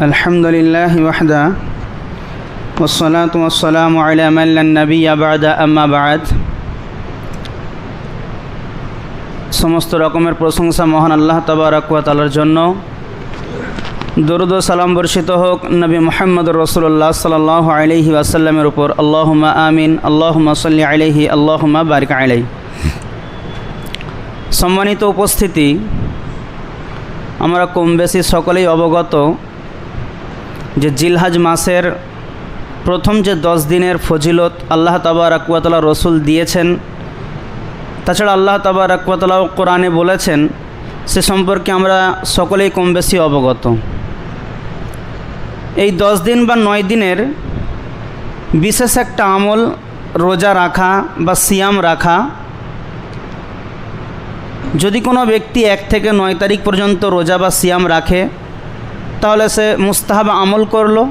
الحمد لله وحده والصلاة والسلام على من لا نبي بعد أما بعد সমস্ত রকমের প্রশংসা মহান আল্লাহ তালার জন্য দরুদ ও সালাম বর্ষিত হোক নবী মোহাম্মদ রসুল্লাহ সাল্লাহ আলহি আসাল্লামের উপর আল্লাহুমা আমিন আল্লাহুমা সাল্লি আলহি আল্লাহুমা বারিক আলাই সম্মানিত উপস্থিতি আমরা কম বেশি সকলেই অবগত যে জিলহাজ মাসের প্রথম যে দশ দিনের ফজিলত আল্লাহ তাবার আকুয়াতলা রসুল দিয়েছেন, তাছাড়া আল্লাহ তাবার আকুয়াতলাও কোরআনে বলেছেন, সে সম্পর্কে আমরা সকলেই কম বেশি অবগত। এই দশ দিন বা নয় দিনের বিশেষ একটা আমল রোজা রাখা বা সিয়াম রাখা, যদি কোনো ব্যক্তি এক থেকে নয় তারিখ পর্যন্ত রোজা বা সিয়াম রাখে তাহলে সে মুস্তাহাব আমল করল।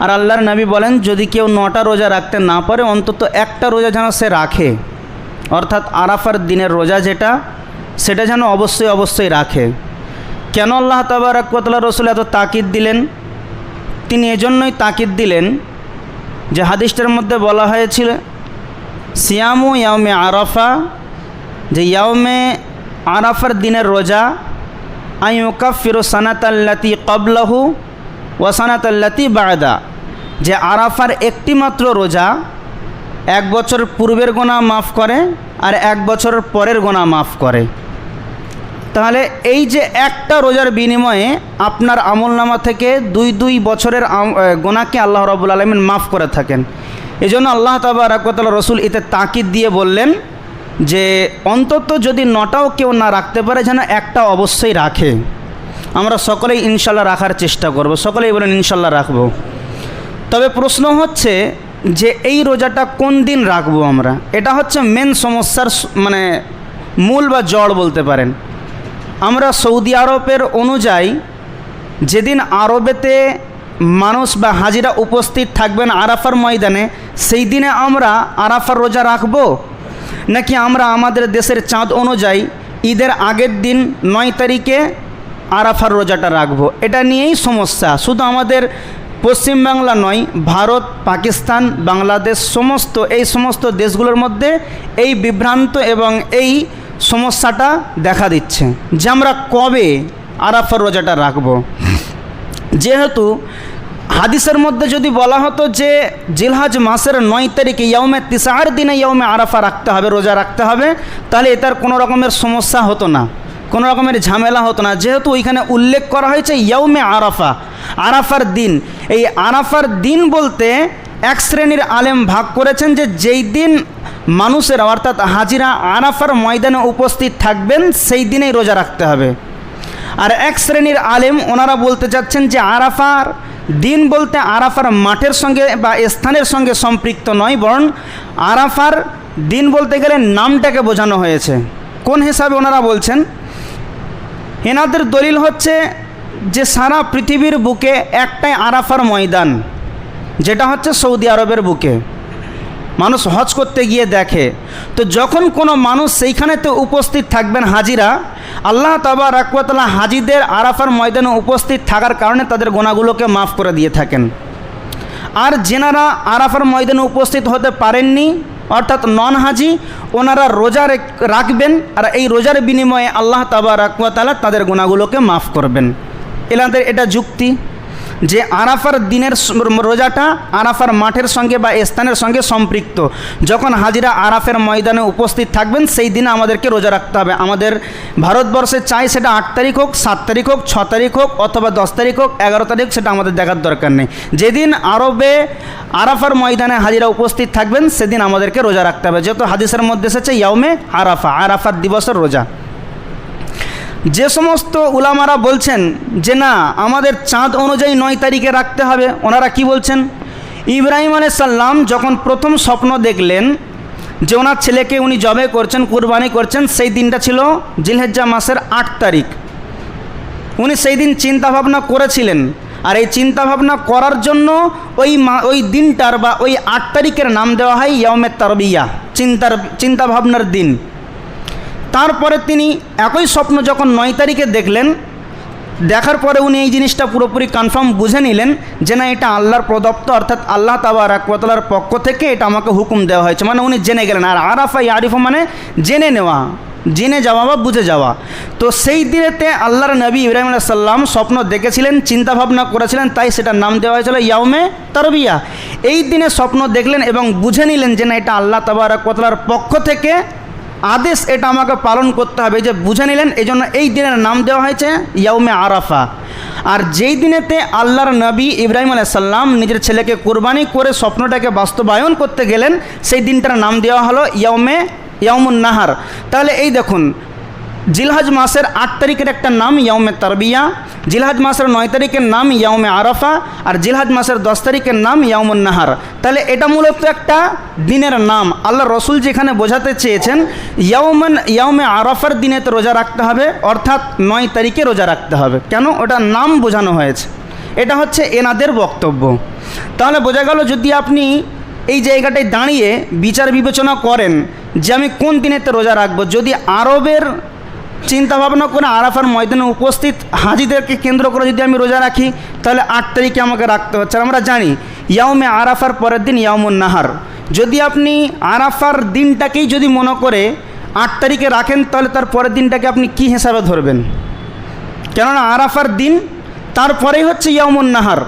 আর আল্লাহর নবী বলেন, যদি কেউ নটা রোজা রাখতে না পারে, অন্তত একটা রোজা যেন সে রাখে। অর্থাৎ আরাফার দিনের রোজা যেটা, সেটা যেন অবশ্যই অবশ্যই রাখে। কেন আল্লাহ তাবারাকতলা রসুল এত তাকিদ দিলেন? তিনি এজন্যই তাকিদ দিলেন যে হাদিসটার মধ্যে বলা হয়েছিল, সিয়ামু ইয়ামে আরাফা যে ইয়ামে আরাফার দিনের রোজা আই ওকাফিরু সানাতাল্লাতি কবলাহু ও সানাতাল্লাতি বায়দা যে আরাফার একটি মাত্র রোজা এক বছর পূর্বের গোনা মাফ করে আর এক বছর পরের গোনা মাফ করে। তাহলে এই যে একটা রোজার বিনিময়ে আপনার আমলনামা থেকে দুই দুই বছরের গোনাকে আল্লাহ রবুল আলমিন মাফ করে থাকেন। এই জন্য আল্লাহ তাবারাকতাল রসুল এতে তাকিদ দিয়ে বললেন যে অন্তত যদি নটাও কেউ না রাখতে পারে, যেন একটা অবশ্যই রাখে। আমরা সকলেই ইনশাল্লাহ রাখার চেষ্টা করব। সকলেই বলেন, ইনশাল্লাহ রাখব। তবে প্রশ্ন হচ্ছে যে, এই রোজাটা কোন দিন রাখব আমরা? এটা হচ্ছে মেন সমস্যার মানে মূল বা জড় বলতে পারেন। আমরা সৌদি আরবের অনুযায়ী যেদিন আরবেতে মানুষ বা হাজিরা উপস্থিত থাকবেন আরাফার ময়দানে, সেই দিনে আমরা আরাফার রোজা রাখব? নাকি আমরা আমাদের দেশের চাঁদ অনুযায়ী ঈদের আগের দিন নয় তারিখে আরাফার রোজাটা রাখব? এটা নিয়েই সমস্যা। শুধু আমাদের পশ্চিমবাংলা নয়, ভারত, পাকিস্তান, বাংলাদেশ সমস্ত, এই সমস্ত দেশগুলোর মধ্যে এই বিভ্রান্ত এবং এই সমস্যাটা দেখা দিচ্ছে। যে আমরা কবে আরাফার রোজাটা রাখব? যেহেতু হাদিসের মধ্যে যদি বলা হতো যে জিলহাজ মাসের নয় তারিখে ইয়মে তিসার দিনে ইয়মে আরাফা রাখতে হবে, রোজা রাখতে হবে, তাহলে এটার কোনো রকমের সমস্যা হতো না, কোনো রকমের ঝামেলা হতো না। যেহেতু ওইখানে উল্লেখ করা হয়েছে ইয়মে আরাফা, আরাফার দিন। এই আরাফার দিন বলতে এক শ্রেণির আলেম ভাগ করেছেন যে যেই দিন মানুষের, অর্থাৎ হাজিরা আরাফার ময়দানে উপস্থিত থাকবেন, সেই দিনেই রোজা রাখতে হবে। আর এক শ্রেণির আলেম, ওনারা বলতে চাচ্ছেন যে আরাফার দিন বলতে আরাফার মাঠের সঙ্গে বা স্থানের সঙ্গে সম্পৃক্ত নয়, বরং আরাফার দিন বলতে গেলে নামটাকে বোঝানো হয়েছে। কোন হিসাবে ওনারা বলছেন? এনাদের দলিল হচ্ছে যে সারা পৃথিবীর বুকে একটাই আরাফার ময়দান, যেটা হচ্ছে সৌদি আরবের বুকে। মানুষ হজ করতে গিয়ে দেখে। তো যখন কোনো মানুষ সেইখানেতে উপস্থিত থাকবেন হাজিরা, আল্লাহ তাবা রাকুয়াতলা হাজিদের আরাফার ময়দানে উপস্থিত থাকার কারণে তাদের গোনাগুলোকে মাফ করে দিয়ে থাকেন। আর যেনারা আরাফার ময়দানে উপস্থিত হতে পারেননি, অর্থাৎ নন হাজি ওনারা রোজা রাখবেন আর এই রোজার বিনিময়ে আল্লাহ তাবা রাকুয়াতালা তাদের গোনাগুলোকে মাফ করবেন। এনাদের এটা যুক্তি। যে আরাফার দিনের রোজাটা আরাফার মাঠের সঙ্গে বা স্থানের সঙ্গে সম্পৃক্ত। যখন হাজিরা আরাফের ময়দানে উপস্থিত থাকবেন, সেই দিনে আমাদেরকে রোজা রাখতে হবে। আমাদের ভারতবর্ষে চাই সেটা আট তারিখ হোক, সাত তারিখ হোক, ছ তারিখ হোক, অথবা দশ তারিখ হোক, এগারো তারিখ সেটা আমাদের দেখার দরকার নেই। যেদিন আরবে আরাফার ময়দানে হাজিরা উপস্থিত থাকবেন, সেদিন আমাদেরকে রোজা রাখতে হবে। যেহেতু হাদিসের মধ্যে এসেছে, ইয়াউমে আরাফা, আরাফার দিবসের রোজা। যে সমস্ত উলামারা বলছেন যে না, আমাদের চাঁদ অনুযায়ী নয় তারিখে রাখতে হবে, ওনারা কি বলছেন? ইব্রাহিম আলাইসাল্লাম যখন প্রথম স্বপ্ন দেখলেন যে ওনার ছেলেকে উনি জবে করছেন, কুরবানি করছেন, সেই দিনটা ছিল জিলহেজ্জা মাসের আট তারিখ। উনি সেই দিন চিন্তাভাবনা করেছিলেন। আর এই চিন্তাভাবনা করার জন্য ওই মা, ওই দিনটার বা ওই আট তারিখের নাম দেওয়া হয় ইয়মের তারবিয়া, চিন্তার, চিন্তাভাবনার দিন। তারপরে তিনি একই স্বপ্ন যখন নয় তারিখে দেখলেন, দেখার পরে উনি এই জিনিসটা পুরোপুরি কনফার্ম বুঝে নিলেন যে না, এটা আল্লাহর প্রদত্ত, অর্থাৎ আল্লাহ তাবার আকবতলার পক্ষ থেকে এটা আমাকে হুকুম দেওয়া হয়েছে। মানে উনি জেনে গেলেন, আর আরাফা, ইয়ারিফা মানে জেনে নেওয়া, জেনে যাওয়া বা বুঝে যাওয়া। তো সেই দিনেতে আল্লাহর নবী ইব্রাহিম সাল্লাম স্বপ্ন দেখেছিলেন, চিন্তা ভাবনা করেছিলেন, তাই সেটার নাম দেওয়া হয়েছিল ইয়াউমে তারবিয়া। এই দিনে স্বপ্ন দেখলেন এবং বুঝে নিলেন যে না, এটা আল্লাহ তাবারাকতলার পক্ষ থেকে আদেশ এটা আমাকে পালন করতে হবে যে বুঝে নিলেন এই জন্য এই দিনের নাম দেওয়া হয়েছে ইয়াউমে আরাফা। আর যেই দিনেতে আল্লাহর নবী ইব্রাহিম আলাইসাল্লাম নিজের ছেলেকে কোরবানি করে স্বপ্নটাকে বাস্তবায়ন করতে গেলেন, সেই দিনটার নাম দেওয়া হলো ইয়াউমে ইয়ামুন নাহার। তাহলে এই দেখুন জিলহাজ মাসের আট তারিখের একটা নাম ইয়াউমে তারবিয়া, জিলহাজ মাসের নয় তারিখের নাম ইয়াউমে আরাফা আর জিলহাজ মাসের দশ তারিখের নাম ইয়াউমুন নাহার। তাহলে এটা মূলত একটা দিনের নাম। আল্লাহ রসুল যেখানে বোঝাতে চেয়েছেন, ইয়াউমান, ইয়াউমে আরাফার দিনেতে রোজা রাখতে হবে, অর্থাৎ নয় তারিখে রোজা রাখতে হবে। কেন? ওটা নাম বোঝানো হয়েছে। এটা হচ্ছে এনাদের বক্তব্য। তাহলে বোঝা গেল যদি আপনি এই জায়গাটায় দাঁড়িয়ে বিচার বিবেচনা করেন যে আমি কোন দিনেতে রোজা রাখব, যদি আরবের চিন্তা ভাবনা করে আরাফার ময়দানে উপস্থিত হাজিদেরকে কেন্দ্র করে যদি আমি রোজা রাখি, তাহলে আট তারিখে আমাকে রাখতে হচ্ছে। আমরা জানি, ইয়াউমে আরাফার পরের দিন ইয়াউমুন নাহার। যদি আপনি আরাফার দিনটাকেই যদি মনে করে আট তারিখে রাখেন, তাহলে তার পরের দিনটাকে আপনি কি হিসাবে ধরবেন? কেননা আরাফার দিন তারপরেই হচ্ছে ইয়ামুন নাহার।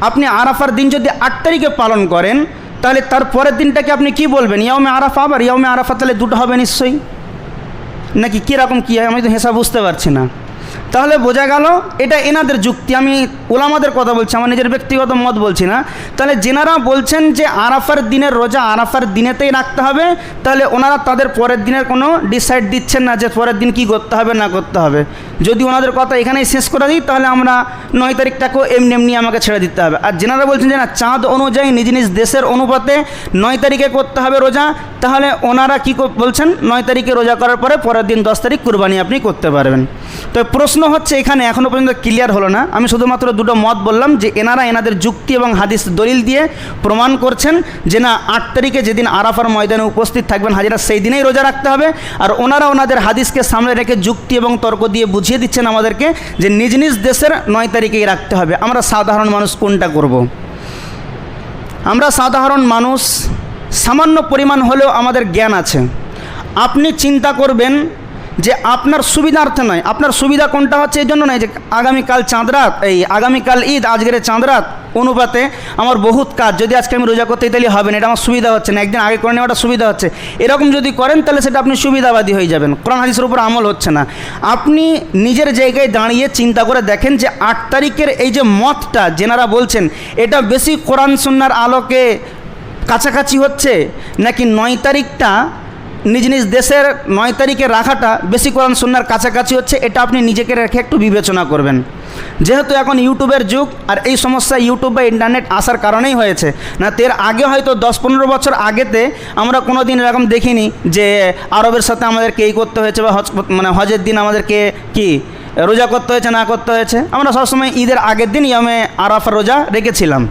আপনি আরাফার দিন যদি আট তারিখে পালন করেন, তাহলে তার পরের দিনটাকে আপনি কি বলবেন? ইয়ামে আরাফা আবার ইয়ামে আরাফা তাহলে দুটো হবে নিশ্চয়ই। নাকি কীরকম কী হয় আমি তো হিসাব বুঝতে পারছি না। তাহলে বোঝা গেল এটা এনাদের যুক্তি, আমি ওলামাদের কথা বলছি, আমার নিজের ব্যক্তিগত মত বলছি না। তাহলে যেনারা বলছেন যে আরাফার দিনের রোজা আরাফার দিনেতেই রাখতে হবে, তাহলে ওনারা তাদের পরের দিনের কোনো ডিসাইড দিচ্ছেন না যে পরের দিন কি করতে হবে না করতে হবে। যদি ওনাদের কথা এখানেই শেষ করে দিই, তাহলে আমরা নয় তারিখটাকেও এমনি এমনি আমাকে ছেড়ে দিতে হবে। আর যেনারা বলছেন যে না, চাঁদ অনুযায়ী নিজ নিজ দেশের অনুপাতে নয় তারিখে করতে হবে রোজা, তাহলে ওনারা কী বলছেন? নয় তারিখে রোজা করার পরে পরের দিন দশ তারিখ কুরবানি আপনি করতে পারবেন। তো প্রশ্ন হচ্ছে এখানে এখনও পর্যন্ত ক্লিয়ার হলো না। আমি শুধুমাত্র দুটো মত বললাম যে এনারা এনাদের যুক্তি এবং হাদিস দলিল দিয়ে প্রমাণ করছেন যে না, আট তারিখে যেদিন আরাফার ময়দানে উপস্থিত থাকবেন হাজিরা, সেই দিনেই রোজা রাখতে হবে। আর ওনারা ওনাদের হাদিসকে সামনে রেখে যুক্তি এবং তর্ক দিয়ে বুঝিয়ে দিচ্ছেন আমাদেরকে যে নিজ নিজ দেশের নয় তারিখেই রাখতে হবে আমরা সাধারণ মানুষ কোনটা করব। আমরা সাধারণ মানুষ সামান্য পরিমাণ হলেও আমাদের জ্ঞান আছে আপনি চিন্তা করবেন যে আপনার সুবিধার্থে নয়। আপনার সুবিধা কোনটা হচ্ছে এই জন্য নয় যে আগামীকাল চাঁদরাত এই আগামীকাল ঈদ, আজকের চাঁদরাত অনুপাতে আমার বহুত কাজ। যদি আজকে আমি রোজা করতে তাহলে হবে না এটা আমার সুবিধা হচ্ছে না। একদিন আগে করে নেওয়াটা সুবিধা হচ্ছে। এরকম যদি করেন, তাহলে সেটা আপনি সুবিধাবাদী হয়ে যাবেন। কোরআন হাদিসের উপর আমল হচ্ছে না। আপনি নিজের জায়গায় দাঁড়িয়ে চিন্তা করে দেখেন যে আট তারিখের এই যে মতটা যেনারা বলছেন, এটা বেশি কোরআন সুন্নার আলোকে কাছাকাছি হচ্ছে নাকি নয় তারিখটা নিজ নিজ দেশের নয় তারিখে রাখাটা বেশি কোরআন সুন্নার কাছাকাছি হচ্ছে, এটা আপনি নিজেকে রেখে একটু বিবেচনা করবেন। যেহেতু এখন ইউটিউবের যুগ, আর এই সমস্যা ইউটিউব বা ইন্টারনেট আসার কারণেই হয়েছে, না তের আগে হয়তো দশ পনেরো বছর আগেতে আমরা কোনো দিন এরকম দেখিনি যে আরবের সাথে আমাদেরকে এই করতে হয়েছে বা হজ মানে হজের দিন আমাদেরকে কি রোজা করতে হয়েছে, না করতে হয়েছে। আমরা সবসময় ঈদের আগের দিন ইয়ামে আরাফা রোজা রেখেছিলাম।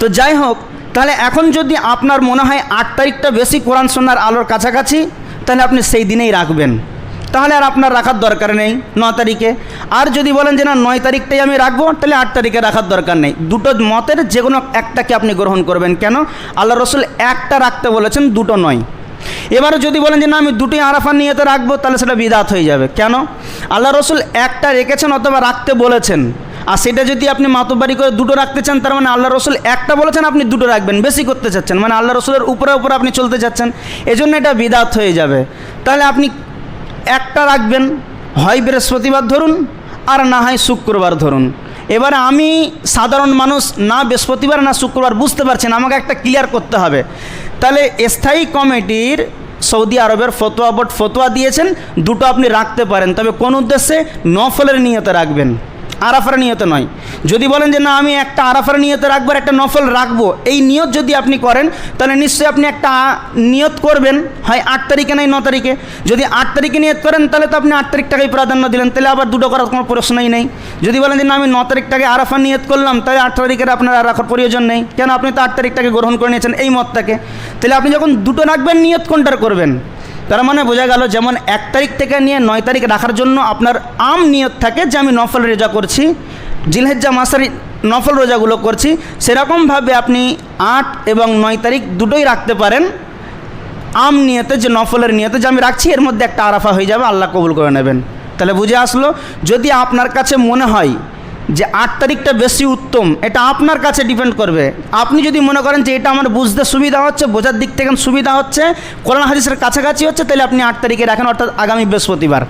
তো যাই হোক তাহলে এখন যদি আপনার মনে হয় আট তারিখটা বেশি কোরআন সন্ন্যার আলোর কাছাকাছি, তাহলে আপনি সেই দিনেই রাখবেন। তাহলে আর আপনার রাখার দরকার নেই ন তারিখে। আর যদি বলেন যে না, নয় তারিখটাই আমি রাখব, তাহলে আট তারিখে রাখার দরকার নেই। দুটো মতের যে কোনো একটাকে আপনি গ্রহণ করবেন। কেন? আল্লাহ রসুল একটা রাখতে বলেছেন, দুটো নয়। এবারে যদি বলেন যে না, আমি দুটোই আরাফা নিয়ে তো রাখব, তাহলে সেটা বিদাত হয়ে যাবে। কেন? আল্লাহ রসুল একটা রেখেছেন অথবা রাখতে বলেছেন। আর সেটা যদি আপনি মাতবাড়ি করে দুটো রাখতে চান, তার মানে আল্লাহ রসুল একটা বলেছেন, আপনি দুটো রাখবেন, বেশি করতে চাচ্ছেন। মানে আল্লাহ রসুলের উপরে উপরে আপনি চলতে চাচ্ছেন। এজন্য এটা বিদাত হয়ে যাবে। তাহলে আপনি একটা রাখবেন, হয় বৃহস্পতিবার ধরুন, আর না হয় শুক্রবার ধরুন। এবারে আমি সাধারণ মানুষ, না বৃহস্পতিবার, না শুক্রবার, বুঝতে পারছেন, আমাকে একটা ক্লিয়ার করতে হবে। তাহলে স্থায়ী কমিটির সৌদি আরবের ফতোয়া বোর্ড ফতোয়া দিয়েছেন, দুটো আপনি রাখতে পারেন। তবে কোন উদ্দেশ্যে? নফলের নিয়তে রাখবেন। আরাফার নিয়তে নয়। যদি বলেন যে, না, আমি একটা আরাফার নিয়তে রাখব আর একটা নফল রাখব। এই নিয়ত যদি আপনি করেন, তাহলে নিশ্চয়ই আপনি একটা নিয়ত করবেন। হয় আট তারিখে নাই ন তারিখে। যদি আট তারিখে নিয়ত করেন, তাহলে তো আপনি আট তারিখটাকেই প্রাধান্য দিলেন। তাহলে আবার দুটো করার কোনো প্রশ্নই নেই। যদি বলেন যে, না, আমি ন তারিখটাকে আরাফার নিয়ত করলাম, তাহলে আট তারিখের আপনার আর রাখার প্রয়োজন নেই। কেন? আপনি তো আট তারিখটাকে গ্রহণ করে নিয়েছেন এই মতটাকে। তাহলে আপনি যখন দুটো রাখবেন, নিয়ত কোনটার করবেন? তার মানে বোঝা গেল যেমন এক তারিখ থেকে নিয়ে নয় তারিখ রাখার জন্য আপনার আম নিয়ত থাকে যে আমি নফল রোজা করছি, জিলহেজ্জা মাসের নফল রোজাগুলো করছি, সেরকমভাবে আপনি আট এবং নয় তারিখ দুটোই রাখতে পারেন। আম নিয়তে যে নফলের নিয়তে যে আমি রাখছি, এর মধ্যে একটা আরাফা হয়ে যাবে, আল্লাহ কবুল করে নেবেন। তাহলে বুঝে আসলো, যদি আপনার কাছে মনে হয় যে আট তারিখটা বেশি উত্তম, এটা আপনার কাছে ডিপেন্ড করবে। আপনি যদি মনে করেন যে এটা আমার বুঝতে সুবিধা হচ্ছে, বোঝার দিক থেকে সুবিধা হচ্ছে, কোরআন হাদিসের কাছাকাছি হচ্ছে, তাহলে আপনি আট তারিখে রাখেন, অর্থাৎ আগামী বৃহস্পতিবার।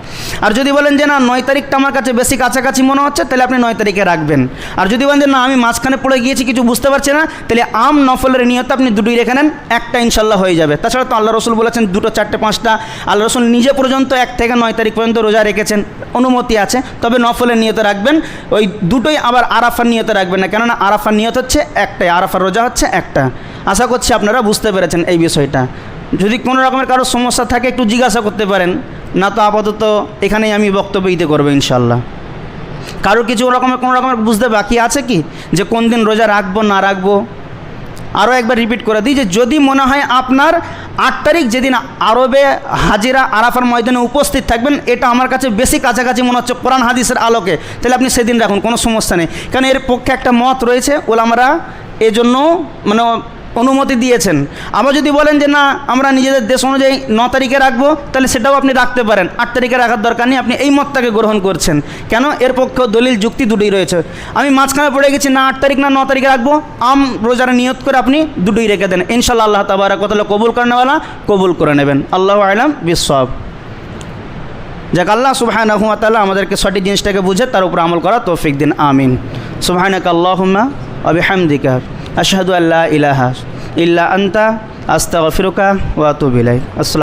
আর যদি বলেন যে না, নয় তারিখটা আমার কাছে বেশি কাছাকাছি মনে হচ্ছে, তাহলে আপনি নয় তারিখে রাখবেন। আর যদি বলেন যে না, আমি মাঝখানে পড়ে গিয়েছি, কিছু বুঝতে পারছি না, তাহলে আম নফলের নিয়ত আপনি দুটোই রেখে নেন, একটা ইনশাল্লাহ হয়ে যাবে। তাছাড়া তো আল্লাহ রসুল বলেছেন, দুটো, চারটে, পাঁচটা, আল্লাহ রসুল নিজে পর্যন্ত এক থেকে নয় তারিখ পর্যন্ত রোজা রেখেছেন, অনুমতি আছে, তবে নফলের নিয়ত রাখবেন, ওই দুটোই আবার আরাফার নিয়তে রাখবেন না। কেননা আরাফার নিয়ত হচ্ছে একটাই, আরাফার রোজা হচ্ছে একটা। আশা করছি আপনারা বুঝতে পেরেছেন এই বিষয়টা। যদি কোনো রকমের কারও সমস্যা থাকে, একটু জিজ্ঞাসা করতে পারেন। না তো আপাতত এখানেই আমি বক্তব্য দিতে করব ইনশাল্লাহ কারও কিছু রকমের কোনো রকমের বুঝতে বাকি আছে কি? যে কোন দিন রোজা রাখব, না রাখব? আরও একবার রিপিট করে দিই যে যদি মনে হয় আপনার আট তারিখ যেদিন আরবে হাজিরা আরাফার ময়দানে উপস্থিত থাকবেন, এটা আমার কাছে বেশি কাছাকাছি মনে হচ্ছে কোরআন হাদিসের আলোকে। তাহলে আপনি সেদিন রাখুন, কোনো সমস্যা নেই। কারণ এর পক্ষে একটা মত রয়েছে ওলামারা এজন্য মানে অনুমতি দিয়েছেন। আবার যদি বলেন যে, না, আমরা নিজেদের দেশ অনুযায়ী ন তারিখে রাখব, তাহলে সেটাও আপনি রাখতে পারেন। আট তারিখে রাখার দরকার নেই, আপনি এই মতটাকে গ্রহণ করছেন। কেন? এর পক্ষেও দলিল, যুক্তি দুটোই রয়েছে। আমি মাঝখানে পড়ে গেছি, না, আট তারিখ না ন তারিখে রাখব। আম রোজার নিয়ত করে আপনি দুটোই রেখে দেন। ইনশাল্লাহ আল্লাহ তাবারা কতলা কবুল করেনেওয়ালা কবুল করে নেবেন। আল্লাহ আলাম বিশ্বব যাক, আল্লাহ সুবাহানহুয়া তাল্লাহ আমাদেরকে সঠিক জিনিসটাকে বুঝে তার উপর আমল করা তৌফিক দিন। আমিন। সুবাহানক আল্লাহুম্মা আবিহামদিকা আশহাদু আল্লাহ ইলাহা ইল্লা আন্তা আস্তাগফিরুকা ওয়া আতুবু ইলাইক। আসসালাম